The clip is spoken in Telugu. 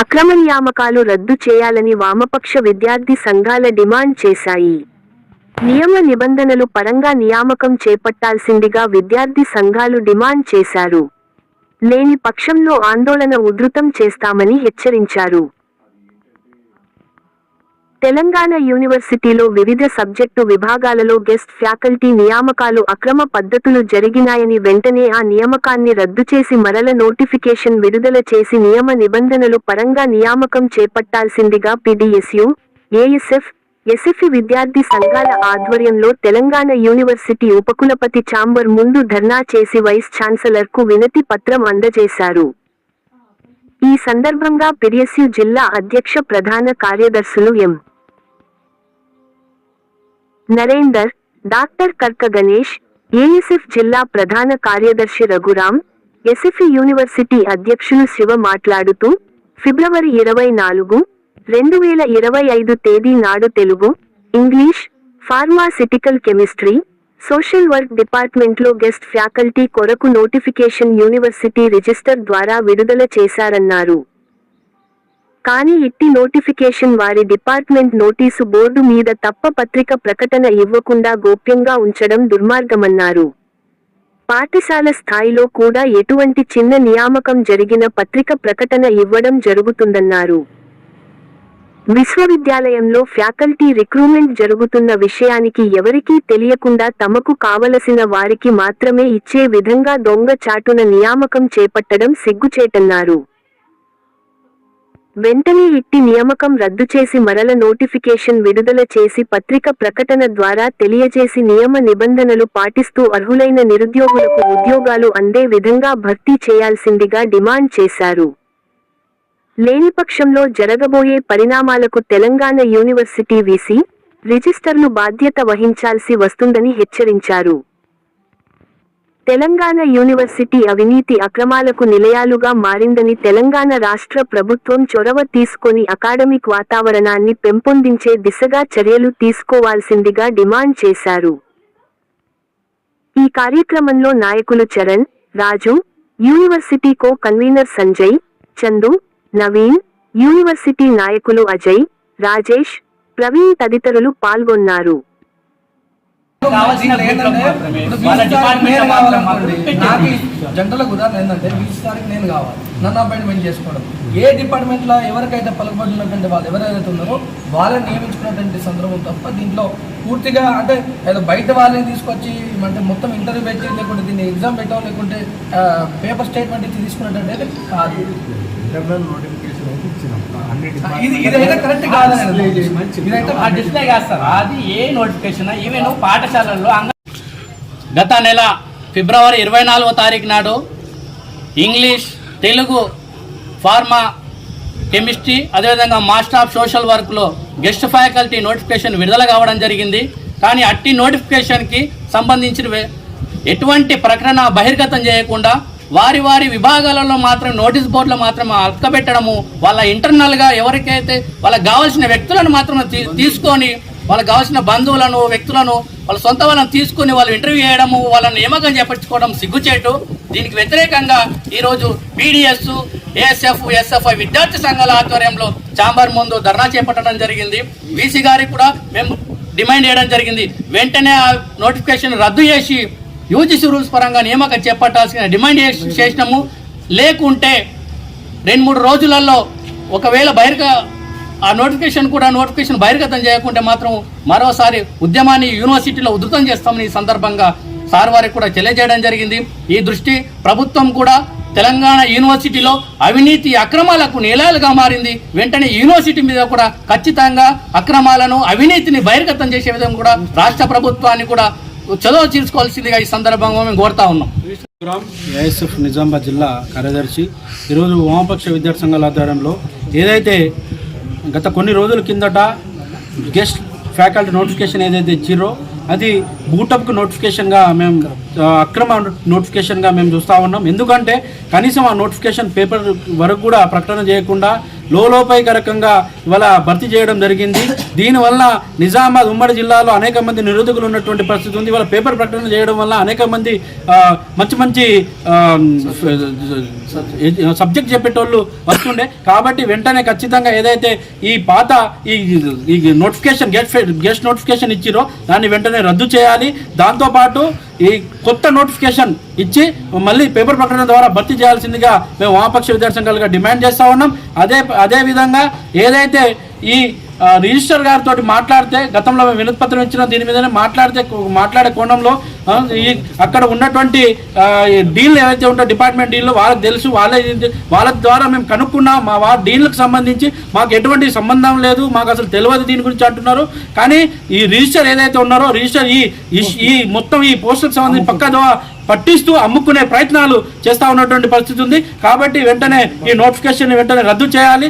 అక్రమ నియామకాలు రద్దు చేయాలని వామపక్ష విద్యార్థి సంఘాల డిమాండ్ చేశాయి. నియమ నిబంధనలు పరంగా నియామకం చేపట్టాల్సిందిగా విద్యార్థి సంఘాలు డిమాండ్ చేశారు. లేని పక్షంలో ఆందోళన ఉధృతం చేస్తామని హెచ్చరించారు. తెలంగాణ యూనివర్సిటీలో వివిధ సబ్జెక్టు విభాగాలలో గెస్ట్ ఫ్యాకల్టీ నియామకాలు అక్రమ పద్ధతులు జరిగినాయని వెంటనే ఆ నియామకాన్ని రద్దు చేసి మరల నోటిఫికేషన్ విడుదల చేసి నియమ నిబంధనలు పరంగా నియామకం చేపట్టాల్సిందిగా పిడిఎస్యు ఏఎస్ఎఫ్ ఎస్ఎఫ్ఈ విద్యార్థి సంఘాల ఆధ్వర్యంలో తెలంగాణ యూనివర్సిటీ ఉపకులపతి ఛాంబర్ ముందు ధర్నా చేసి వైస్ ఛాన్సలర్కు వినతి పత్రం అందజేశారు. ఈ సందర్భంగా పిరియస్యు జిల్లా అధ్యక్ష ప్రధాన కార్యదర్శులు M. Narender doctor Karka Ganesh ASF జిల్లా ప్రధాన కార్యదర్శి రఘురాం ఎస్ఎఫ్ఈ యూనివర్సిటీ అధ్యక్షులు శివ మాట్లాడుతూ ఫిబ్రవరి ఇరవై నాలుగు రెండు వేల ఇరవై ఐదు తేదీ నాడు Telugu English pharmaceutical chemistry social work డిపార్ట్మెంట్లో గెస్ట్ ఫ్యాకల్టీ కొరకు నోటిఫికేషన్ యూనివర్సిటీ రిజిస్టర్ ద్వారా విడుదల చేశారన్నారు. కానీ ఇట్టి నోటిఫికేషన్ వారి డిపార్ట్మెంట్ నోటీసు బోర్డు మీద తప్ప పత్రిక ప్రకటన ఇవ్వకుండా గోప్యంగా ఉంచడం దుర్మార్గమన్నారు. పాఠశాల స్థాయిలో కూడా ఎటువంటి చిన్న నియామకం జరిగిన పత్రిక ప్రకటన ఇవ్వడం జరుగుతుందన్నారు. విశ్వవిద్యాలయంలో ఫ్యాకల్టీ రిక్రూట్మెంట్ జరుగుతున్న విషయానికి ఎవరికీ తెలియకుండా తమకు కావలసిన వారికి మాత్రమే ఇచ్చే విధంగా దొంగ చాటున నియామకం చేపట్టడం సిగ్గుచేటన్నారు. వెంటనే ఇట్టి నియామకం రద్దు చేసి మరల నోటిఫికేషన్ విడుదల చేసి పత్రిక ప్రకటన ద్వారా తెలియజేసి నియమ నిబంధనలు పాటిస్తూ అర్హులైన నిరుద్యోగులకు ఉద్యోగాలు అందే విధంగా భర్తీ చేయాల్సిందిగా డిమాండ్ చేశారు. లేనిపక్షంలో జరగబోయే పరిణామాలకు తెలంగాణ యూనివర్సిటీ వీసీ రిజిస్టర్లు బాధ్యత వహించాల్సి వస్తుందని హెచ్చరించారు. తెలంగాణ యూనివర్సిటీ అవినీతి అక్రమాలకు నిలయాలుగా మారిందని తెలంగాణ రాష్ట్ర ప్రభుత్వం చొరవ తీసుకొని అకాడమిక్ వాతావరణాన్ని పెంపొందించే దిశగా చర్యలు తీసుకోవాల్సిందిగా డిమాండ్ చేశారు. ఈ కార్యక్రమంలో నాయకులు Charan Raju university co convener Sanjay Chandu Naveen university నాయకులు అజయ్ రాజేష్ ప్రవీణ్ తదితరులు పాల్గొన్నారు. నాకు జనరల్ ఉదాహరణ ఏంటంటే వీసీ సార్కి నేను కావాలి. నన్ను అపాయింట్మెంట్ చేసుకోవడం. ఏ డిపార్ట్మెంట్లో ఎవరికైతే పలుకుబడినటువంటి వాళ్ళు ఎవరైతే ఉన్నారో వాళ్ళని నియమించుకున్నటువంటి సందర్భం తప్ప దీంట్లో పూర్తిగా అంటే ఏదో బయట వాళ్ళని తీసుకొచ్చి అంటే మొత్తం ఇంటర్వ్యూ పెట్టి లేకుంటే దీన్ని ఎగ్జామ్ పెట్టాం లేకుంటే పేపర్ స్టేట్మెంట్ ఇచ్చి తీసుకున్నట్టు కాదు. ఇదైతే కరెక్ట్ కాదని ఇదైతే ఆ డిస్ప్లే కాస్తారు అది ఏ నోటిఫికేషన్ ఈవెన్ పాఠశాలల్లో అంగ గత నెల ఫిబ్రవరి ఇరవై నాలుగో తారీఖు నాడు ఇంగ్లీష్ తెలుగు ఫార్మా కెమిస్ట్రీ అదేవిధంగా మాస్టర్ ఆఫ్ సోషల్ వర్క్లో గెస్ట్ ఫ్యాకల్టీ నోటిఫికేషన్ విడుదల కావడం జరిగింది. కానీ అట్టి నోటిఫికేషన్కి సంబంధించిన ఎటువంటి ప్రకటన బహిర్గతం చేయకుండా వారి వారి విభాగాలలో మాత్రం నోటీస్ బోర్డులో మాత్రం అతకబెట్టడము వాళ్ళ ఇంటర్నల్గా ఎవరికైతే వాళ్ళకి కావాల్సిన వ్యక్తులను మాత్రం తీ- తీసుకొని వాళ్ళకి కావాల్సిన బంధువులను వ్యక్తులను వాళ్ళ సొంత వాళ్ళని తీసుకొని వాళ్ళు ఇంటర్వ్యూ చేయడము వాళ్ళని నియామకం చేపట్టుకోవడం సిగ్గుచేటు. దీనికి వ్యతిరేకంగా ఈరోజు పీడిఎస్ ఏఎస్ఎఫ్ ఎస్ఎఫ్ఐ విద్యార్థి సంఘాల ఆధ్వర్యంలో చాంబర్ ముందు ధర్నా చేపట్టడం జరిగింది. వీసీ గారికి కూడా మేము డిమాండ్ చేయడం జరిగింది. వెంటనే ఆ నోటిఫికేషన్ రద్దు చేసి యూజీసీ రూల్స్ పరంగా నియామకం చేపట్టాల్సిన డిమాండ్ చేసి- చేసినాము లేకుంటే రెండు మూడు రోజులలో ఒకవేళ బహిర్గ ఆ నోటిఫికేషన్ కూడా నోటిఫికేషన్ బహిర్గతం చేయకుంటే మాత్రం మరోసారి ఉద్యమాన్ని యూనివర్సిటీలో ఉధృతం చేస్తామని ఈ సందర్భంగా సార్ వారికి కూడా తెలియజేయడం జరిగింది. ఈ దృష్టి ప్రభుత్వం కూడా తెలంగాణ యూనివర్సిటీలో అవినీతి అక్రమాలకు నిలయాలుగా మారింది. వెంటనే యూనివర్సిటీ మీద కూడా ఖచ్చితంగా అక్రమాలను అవినీతిని బహిర్గతం చేసే విధంగా కూడా రాష్ట్ర ప్రభుత్వాన్ని కూడా చదువు తీర్చుకోవాల్సిందిగా ఈ సందర్భంగా మేము కోరుతా ఉన్నాం. ఏఎస్ఎఫ్ నిజామాబాద్ జిల్లా కార్యదర్శి ఈరోజు వామపక్ష విద్యార్థి సంఘాల ఆధ్వర్యంలో ఏదైతే గత కొన్ని రోజుల కిందట గెస్ట్ ఫ్యాకల్టీ నోటిఫికేషన్ ఏదైతే ఇచ్చిరో అది బూటప్కు నోటిఫికేషన్గా మేము అక్రమ నోటిఫికేషన్గా మేము చూస్తూ ఉన్నాం. ఎందుకంటే కనీసం ఆ నోటిఫికేషన్ పేపర్ వరకు కూడా ప్రకటన చేయకుండా లోలోపైకరకంగా ఇవాళ భర్తీ చేయడం జరిగింది. దీనివల్ల నిజామాబాద్ ఉమ్మడి జిల్లాలో అనేక మంది నిరుద్యోగులు ఉన్నటువంటి పరిస్థితి ఉంది. ఇవాళ పేపర్ ప్రకటన చేయడం వల్ల అనేక మంది మంచి మంచి సబ్జెక్ట్. చెప్పేటోళ్ళు వస్తుండే. కాబట్టి వెంటనే ఖచ్చితంగా ఏదైతే ఈ పాత ఈ ఈ నోటిఫికేషన్ గెస్ట్ గెస్ట్ నోటిఫికేషన్ ఇచ్చిరో దాన్ని వెంటనే రద్దు చేయాలి. దాంతోపాటు ఈ కొత్త నోటిఫికేషన్ ఇచ్చి మళ్ళీ పేపర్ ప్రకటన ద్వారా భర్తీ చేయాల్సిందిగా మేము వామపక్ష విద్యార్థి సంఘాలుగా డిమాండ్ చేస్తూ ఉన్నాం. అదే అదే విధంగా ఏదైతే ఈ రిజిస్టర్ గారితో మాట్లాడితే గతంలో మేము వినతిపత్రం ఇచ్చిన దీని మీదనే మాట్లాడితే మాట్లాడే కోణంలో ఈ అక్కడ ఉన్నటువంటి డీల్ ఏవైతే ఉంటాయో డిపార్ట్మెంట్ డీల్ వాళ్ళకి తెలుసు వాళ్ళే వాళ్ళ ద్వారా మేము కనుక్కున్నాం మా వా డీల్కి సంబంధించి మాకు ఎటువంటి సంబంధం లేదు మాకు అసలు తెలియదు దీని గురించి అంటున్నారు. కానీ ఈ రిజిస్టర్ ఏదైతే ఉన్నారో రిజిస్టర్ ఈ ఈ- మొత్తం ఈ పోస్టులకు సంబంధించి పక్క పట్టిస్తూ అమ్ముకునే ప్రయత్నాలు చేస్తూ ఉన్నటువంటి పరిస్థితి ఉంది. కాబట్టి వెంటనే ఈ నోటిఫికేషన్ వెంటనే రద్దు చేయాలి.